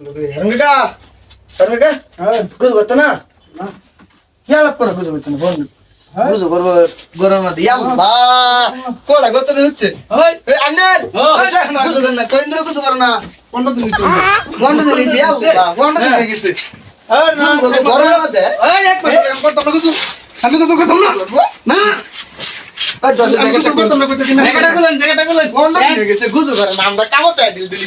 ಹೆರಂಗ ಹೆರಂಗ ಕೂದು ಗೊತ್ತನ ಹೇಳಕ್ ಬರ ಕೂದು ಗೊತ್ತನ ಬೋನ್ ಕೂದು ಬರ್ಬ ಬರೋ ಮತ್ತೆ ಎಲ್ಲ ಕೋಡ ಗೊತ್ತದ ಹುಚ್ಚು ಅಣ್ಣ ಕೂದು ಗಂದ ಕೈಂದ್ರ ಕೂಸು ಬರೋಣ ಕೊಂಡದ ನಿಲ್ಸು ಕೊಂಡದ ನಿಲ್ಸಿ ಎಲ್ಲ ಕೊಂಡದ ನಿಲ್ಸಿ ಬರೋ ಮತ್ತೆ আমি কিছু করতাম না না আমরা কামতে দিল দিলি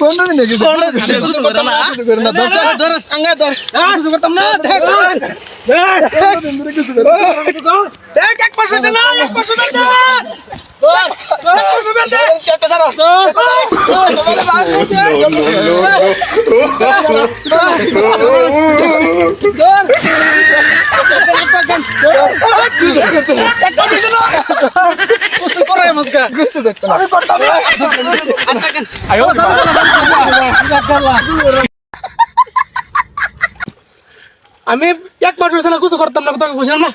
কোনদিন দেখি কিছু করে না করে না দর দর আঙ্গা দর কিছু করতাম না দেখ কোনদিন ধরে কিছু করে দেখ এক পাশে না এক পাশে না দর চমৎকার আমি করতাম আমি এক মাস হয়েছে না কিছু করতাম না তোকে বুঝলাম না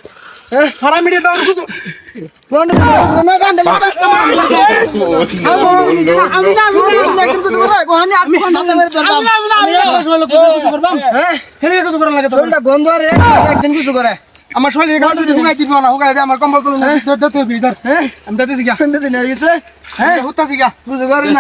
হারা মিডিয়ে গন্ধ রে একদিন কিছু করে আমার শরীরে গাছ দিয়ে হুগাই দিবি না হুগাই দে আমার কম্বল তুলে দিতে হবে বিদার হ্যাঁ। আমি দিতেছি গা কোন নিয়ে গেছে হ্যাঁ। হুতাছি গা বুঝতে পারি না।